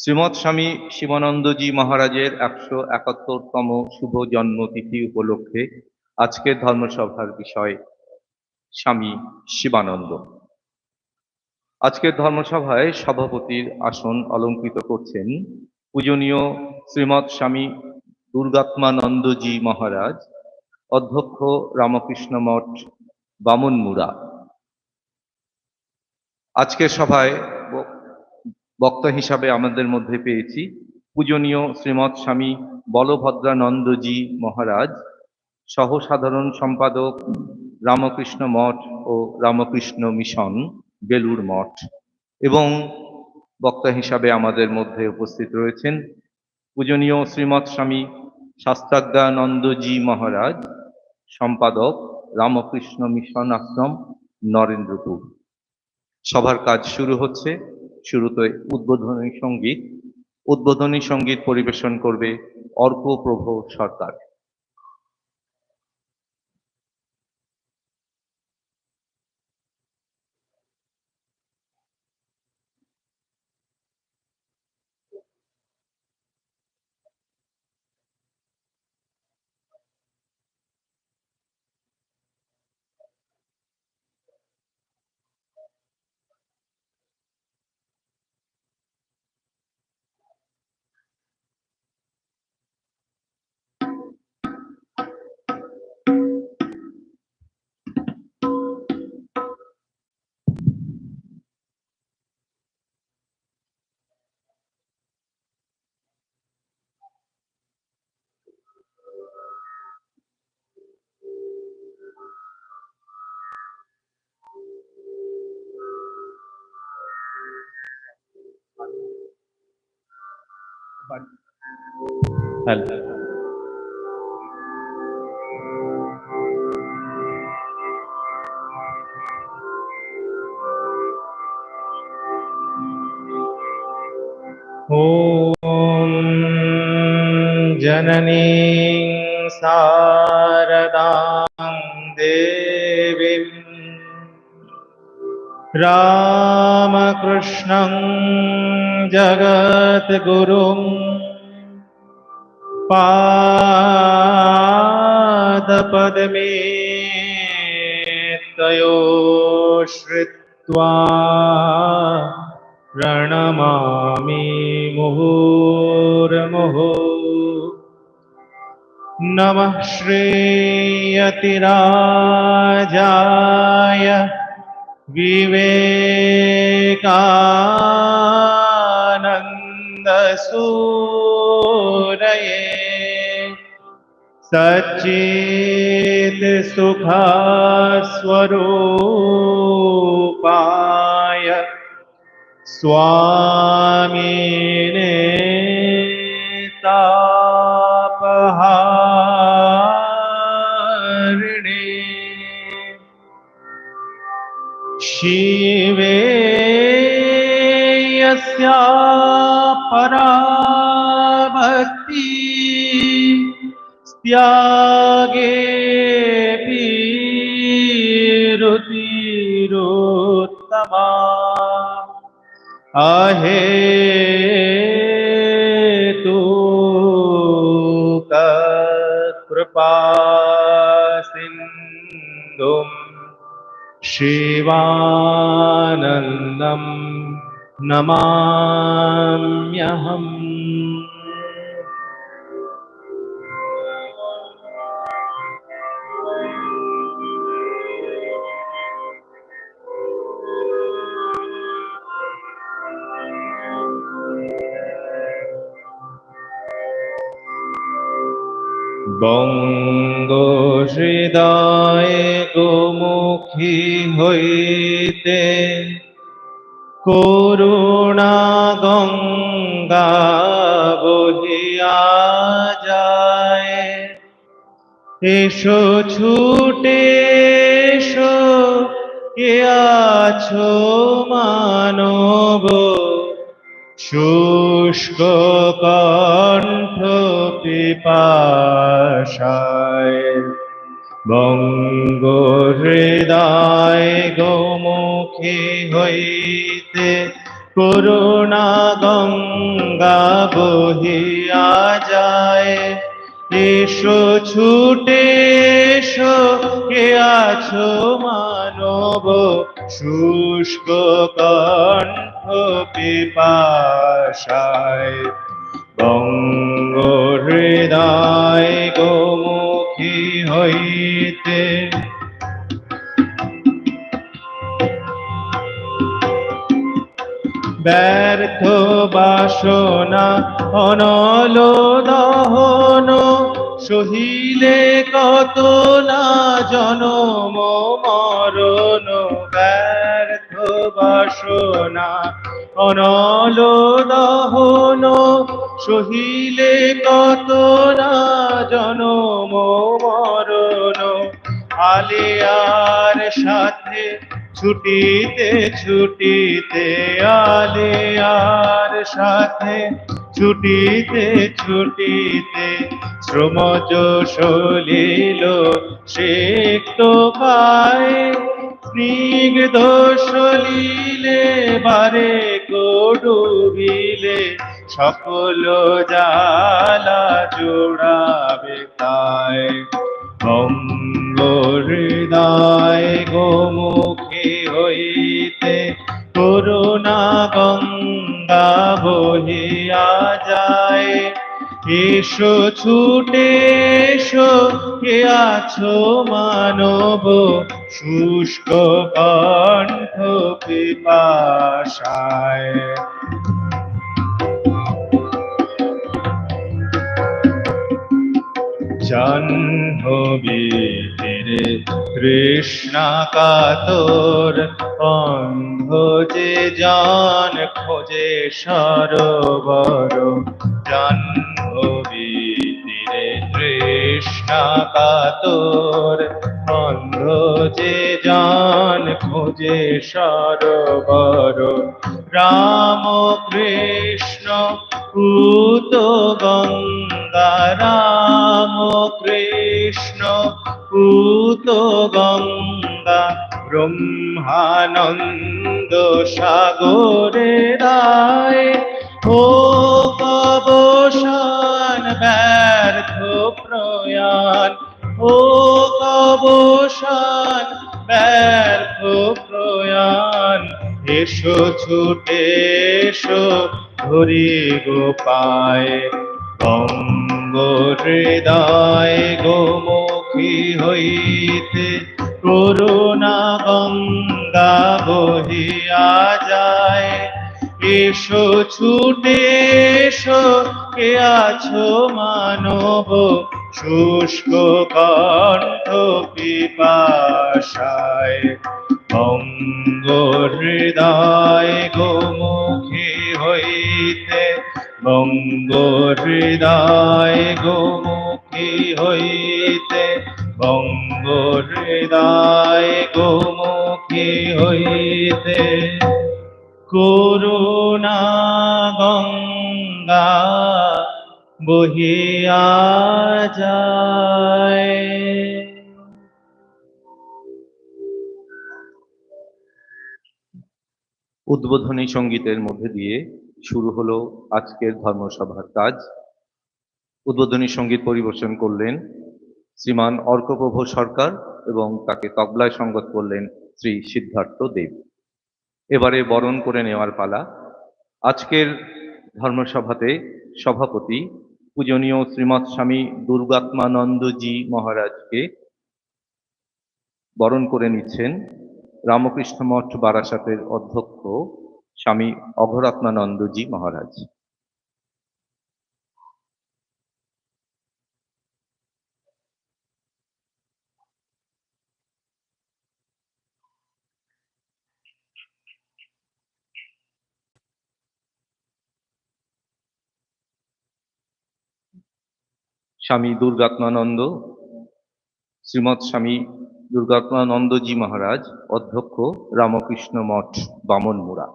শ্রীমৎ স্বামী শিবানন্দজি মহারাজের একশো একাত্তরতম শুভ জন্মতিথি উপলক্ষে আজকের ধর্মসভার বিষয়, স্বামী শিবানন্দ। আজকের ধর্মসভায় সভাপতির আসন অলঙ্কৃত করছেন পূজনীয় শ্রীমৎ স্বামী দুর্গাত্মানন্দজি মহারাজ, অধ্যক্ষ রামকৃষ্ণ মঠ বামনমুড়া। আজকের সভায় বক্তা হিসাবে আমাদের মধ্যে পেয়েছি। পূজনীয় শ্রীমৎ স্বামী বলভদ্রানন্দজি মহারাজ সহ সাধারণ সম্পাদক রামকৃষ্ণ মঠ ও রামকৃষ্ণ মিশন বেলুর মঠ এবং বক্তা হিসাবে আমাদের মধ্যে উপস্থিত রয়েছেন পূজনীয় শ্রীমৎ স্বামী শাস্ত্রাজ্ঞানন্দজি মহারাজ, সম্পাদক রামকৃষ্ণ মিশন আশ্রম নরেন্দ্রপুর। সভার কাজ শুরু হচ্ছে। শুরুতে উদ্বোধনী সংগীত উদ্বোধনী সংগীত পরিবেশন করবে অর্ক প্রভ সরকার। हल ॐ जननी शारदां देवीम् रामकृष्णं जगद्गुरुम् पादपद्मे तयो श्रित्वा प्रणमामि मुहुर्मुहुः। नमः श्रीयतिराजाय विवेकानन्दसूरये। सचेत सुखस्वरूपाय स्वा त्यागे रुतिरोत्तमा आहे तू कृपा सिन्धुम् शिवानन्दं नमाम्यहम्। বঙ্গহৃদয় গোমুখী হইতে করুণা গঙ্গা বহিয়া যায়। এসো ছুটে এসো কে আছো মানব শুষ্ক কণ্ঠ পিপাসায়, বঙ্গ হৃদয় গোমুখী হইতে করুণা গঙ্গা বহিয়া যায়। এসো, ছুটে এসো, কে আছো মানব শুষ্ক কণ্ঠ পিপাসায় বঙ্গ হৃদয় গোমুখী হইতে। ব্যর্থ বাসনা, অনল দহন, সহিলে কত না জনম মরণ। ব্যর্থ বাসনা অনল দহন সহিলে কত না জনম মরণ আলিয়ার সাথে ছুটিতে ছুটিতে আলিয়ার সাথে ছুটিতে ছুটিতে শ্রমজ সলিল শেক্ত পায় স্নিগ্ধ সলিলে বারে ডুবিলে সকল জালা জোড়াবে তাই এসো, ছুটে এসো, কে আছো মানব? শুষ্ক কণ্ঠ পিপাসায়। জাহ্নবী তৃষ্ণা কাতর অন্ধ যে জান খোঁজে সরোবর। জাহ্নবী তীরে তৃষ্ণা কাতর অন্ধ যে জান খোঁজে সরোবর। রাম কৃষ্ণ পুত গঙ্গা, রাম কৃষ্ণ পুত গঙ্গা, ব্রহ্মানন্দ সাগরে রায় ও কবসান প্রয়াণ ও কবসান ব্যর্থ প্রয়াণ। এসো, ছুটে এসো, ধরি গোপায় বঙ্গ হৃদয় গোমুখী হইতে, করুণা গঙ্গা বহিয়া যায়। এসো, ছুটে এসো, কে আছো মানব শুষ্ক কণ্ঠ পিপাসায় অঙ্গ হৃদয় গোমুখী হইতে বঙ্গ হৃদয় গোমুখী হইতে বঙ্গ হৃদয় গোমুখী হইতে, করুণা গঙ্গা বহিয়া যায়। উদ্বোধনী সঙ্গীতের মধ্যে দিয়ে শুরু হলো আজকের ধর্মসভার কাজ। উদ্বোধনী সংগীত পরিবেশন করলেন শ্রীমান অর্কপ্রভ সরকার এবং তাকে তবলায় সঙ্গত করলেন শ্রী সিদ্ধার্থ দেব। এবারে বরণ করে নেওয়ার পালা। আজকের ধর্মসভাতে সভাপতি পূজনীয় শ্রীমৎ স্বামী দুর্গাত্মানন্দজি মহারাজকে বরণ করে নিচ্ছেন রামকৃষ্ণ মঠ বারাসাতের অধ্যক্ষ স্বামী অঘরাত্মানন্দজি মহারাজ। স্বামী দুর্গাত্মানন্দ, শ্রীমৎ স্বামী দুর্গাত্মানন্দজি মহারাজ, অধ্যক্ষ রামকৃষ্ণ মঠ বামনমুড়া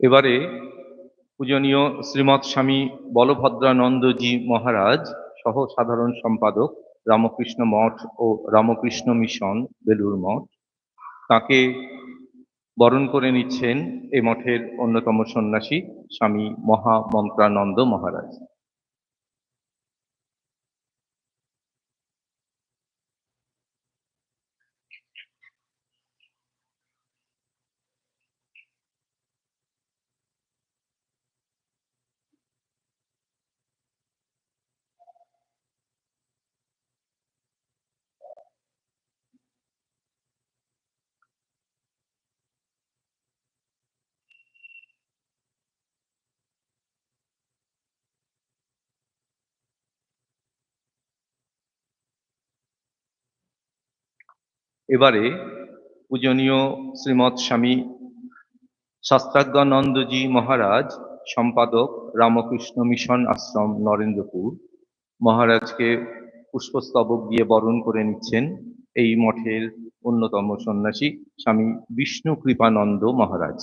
এবারে পূজনীয় শ্রীমৎ স্বামী বলভদ্রানন্দজি মহারাজ সহ সাধারণ সম্পাদক রামকৃষ্ণ মঠ ও রামকৃষ্ণ মিশন বেলুর মঠ। তাকে বরণ করে নিচ্ছেন এ মঠের অন্যতম সন্ন্যাসী স্বামী মহামন্ত্রানন্দ মহারাজ। এবারে পূজনীয় শ্রীমৎ স্বামী শাস্ত্রাজ্ঞানন্দজি মহারাজ, সম্পাদক রামকৃষ্ণ মিশন আশ্রম, নরেন্দ্রপুর, মহারাজকে পুষ্পস্তবক দিয়ে বরণ করে নিচ্ছেন এই মঠের অন্যতম সন্ন্যাসী স্বামী বিষ্ণু কৃপানন্দ মহারাজ।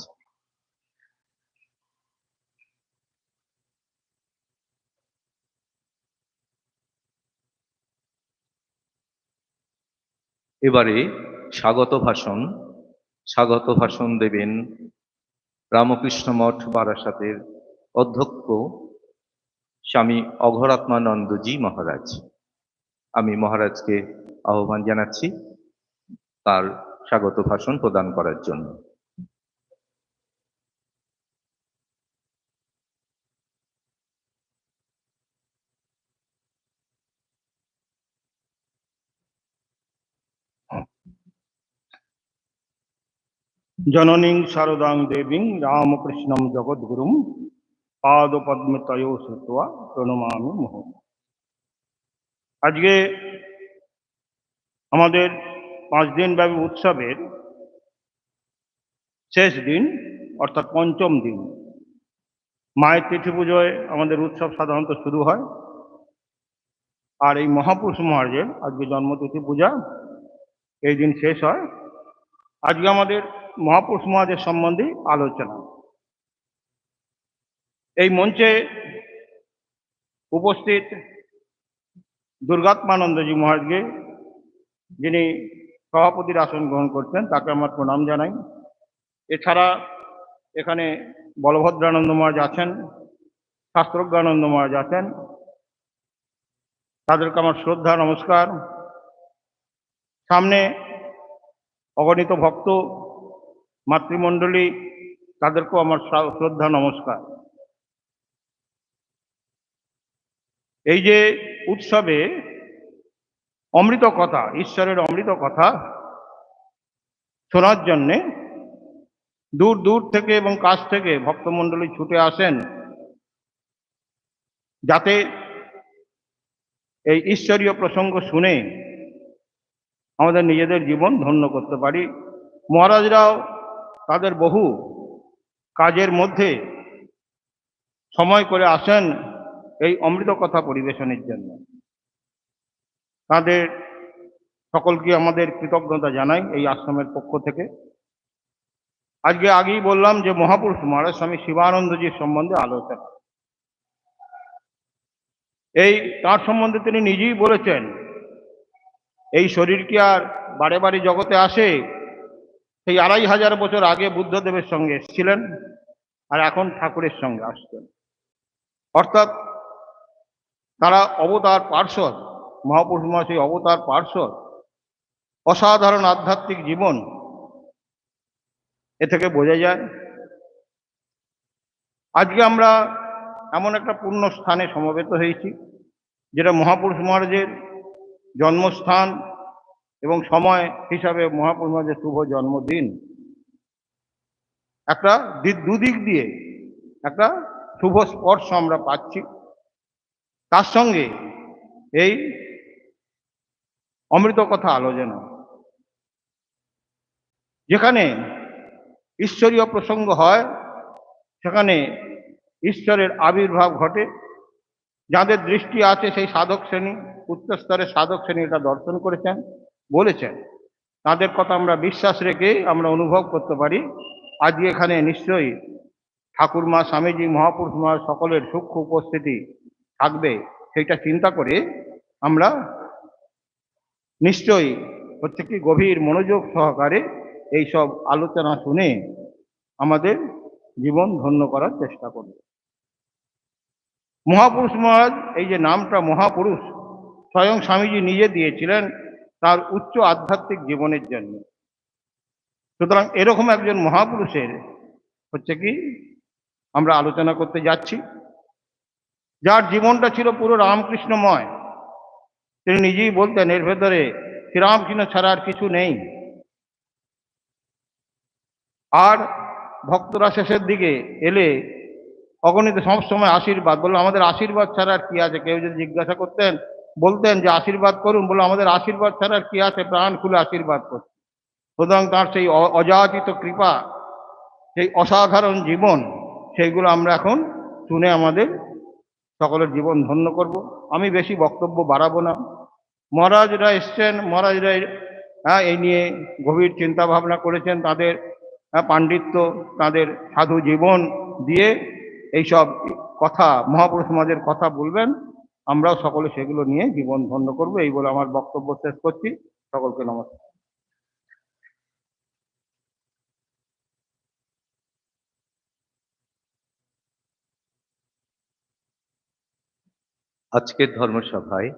এবারে স্বাগত ভাষণ স্বাগত ভাষণ দেবেন রামকৃষ্ণ মঠ বারাসাতের অধ্যক্ষ স্বামী অঘরাত্মানন্দজি মহারাজ। আমি মহারাজকে আহ্বান জানাচ্ছি তার স্বাগত ভাষণ প্রদান করার জন্য। জননীং শারদাং দেবীং রামকৃষ্ণম জগদ্গুরুম পাদপদ্মে তয় শ্রুত্বা প্রণমামি মোহ। আজকে আমাদের পাঁচ দিন ব্যাপী উৎসবের শেষ দিন, অর্থাৎ পঞ্চম দিন। মায়ের তিথি পুজোয় আমাদের উৎসব সাধারণত শুরু হয়। আর এই মহাপুরুষ মহারাজের আজকে জন্মতিথি পূজা এই দিন শেষ হয়। আজকে আমাদের মহাপুরুষ মহারাজের সম্বন্ধে আলোচনা। এই মঞ্চে উপস্থিত দুর্গাত্মানন্দজি মহারাজকে, যিনি সভাপতির আসন গ্রহণ করছেন, তাকে আমার প্রণাম জানাই। এছাড়া এখানে বলভদ্রানন্দ মহারাজ আছেন, শাস্ত্রজ্ঞানন্দ মহারাজ আছেন, তাদেরকে আমার শ্রদ্ধা, নমস্কার। সামনে অগণিত ভক্ত মাতৃমণ্ডলী তাদেরকেও আমার শ্রদ্ধা, নমস্কার। এই যে উৎসবে অমৃত কথা, ঈশ্বরের অমৃত কথা শোনার জন্যে দূর দূর থেকে এবং কাছ থেকে ভক্তমণ্ডলী ছুটে আসেন, যাতে এই ঈশ্বরীয় প্রসঙ্গ শুনে আমাদের নিজেদের জীবন ধন্য করতে পারি। মহারাজরাও তাদের বহু কাজের মধ্যে সময় করে আসেন এই অমৃত কথা পরিবেশনের জন্য। তাদের সকলকে আমাদের কৃতজ্ঞতা জানাই এই আশ্রমের পক্ষ থেকে। আজকে আগেই বললাম যে মহাপুরুষ মহারাজ স্বামী শিবানন্দজির সম্বন্ধে আলোচনা। এই তার সম্বন্ধে তিনি নিজেই বলেছেন, এই শরীর কি আর বারে বারে জগতে আসে? সেই আড়াই হাজার বছর আগে বুদ্ধদেবের সঙ্গে এসেছিলেন আর এখন ঠাকুরের সঙ্গে আসছেন। অর্থাৎ তারা অবতার পার্শ্বদ, মহাপুরুষ সেই অবতার পার্শ্বদ, অসাধারণ আধ্যাত্মিক জীবন এ থেকে বোঝা যায়। আজকে আমরা এমন একটা পূর্ণ স্থানে সমবেত হয়েছি, যেটা মহাপুরুষ মহারাজের জন্মস্থান এবং সময় হিসাবে মহাপুরুষ মহারাজের শুভ জন্মদিন, একটা দুদিক দিয়ে একটা শুভ স্পর্শ আমরা পাচ্ছি। তার সঙ্গে এই অমৃত কথা আলোচনা, যেখানে ঈশ্বরীয় প্রসঙ্গ হয়, সেখানে ঈশ্বরের আবির্ভাব ঘটে। যাদের দৃষ্টি আছে সেই সাধক শ্রেণি, উচ্চস্তরের সাধক শ্রেণি এটা দর্শন করেছেন। বলেছেন। তাদের কথা আমরা বিশ্বাস রেখে আমরা অনুভব করতে পারি। আজকে এখানে নিশ্চয়ই ঠাকুরমা, স্বামীজি, মহাপুরুষ মহারাজ সকলের সূক্ষ্ম উপস্থিতি থাকবে, সেইটা চিন্তা করে আমরা নিশ্চয়ই হচ্ছে কি গভীর মনোযোগ সহকারে এই সব আলোচনা শুনে আমাদের জীবন ধন্য করার চেষ্টা করব। মহাপুরুষ মহারাজ, এই যে নামটা মহাপুরুষ, স্বয়ং স্বামীজি নিজে দিয়েছিলেন। তার উচ্চ আধ্যাত্মিক জীবনের জন্য। সুতরাং এরকম একজন মহাপুরুষের হচ্ছে কি, আমরা আলোচনা করতে যাচ্ছি। যার জীবনটা ছিল পুরো রামকৃষ্ণময়। তিনি নিজেই বলতেন, এর ভেতরে শ্রীরামকৃষ্ণ ছাড়া আর কিছু নেই। আর ভক্তরা শেষের দিকে এলে অগণিত সবসময় আশীর্বাদ, বলল, আমাদের আশীর্বাদ ছাড়া আর কি আছে? কেউ যদি জিজ্ঞাসা করতেন বলতেন যে আশীর্বাদ করুন বলল আমাদের আশীর্বাদ ছাড়া কি আছে? প্রাণ খুলে আশীর্বাদ করতে সুতরাং তার সেই অযাচিত কৃপা সেই অসাধারণ জীবন সেইগুলো আমরা এখন শুনে আমাদের সকলের জীবন ধন্য করব। আমি বেশি বক্তব্য বাড়াবো না। মহারাজরা এসছেন মহারাজরা হ্যাঁ এই নিয়ে গভীর চিন্তা ভাবনা করেছেন তাদের হ্যাঁ, পাণ্ডিত্য তাদের সাধু জীবন দিয়ে এইসব কথা মহাপুরুষ সমাজের কথা বলবেন। আমরাও সকলে সেগুলো নিয়ে জীবন ধন্য করব এই বলে আমার বক্তব্য শেষ করছি। সকলকে নমস্কার। আজকের ধর্মসভায়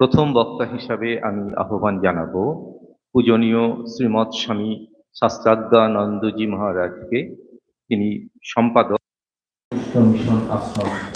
প্রথম বক্তা হিসাবে আমি আহ্বান জানাব পূজনীয় শ্রীমৎ স্বামী শাস্ত্রাজ্ঞানন্দজি মহারাজকে তিনি সম্পাদক। মিশন আশ্রম।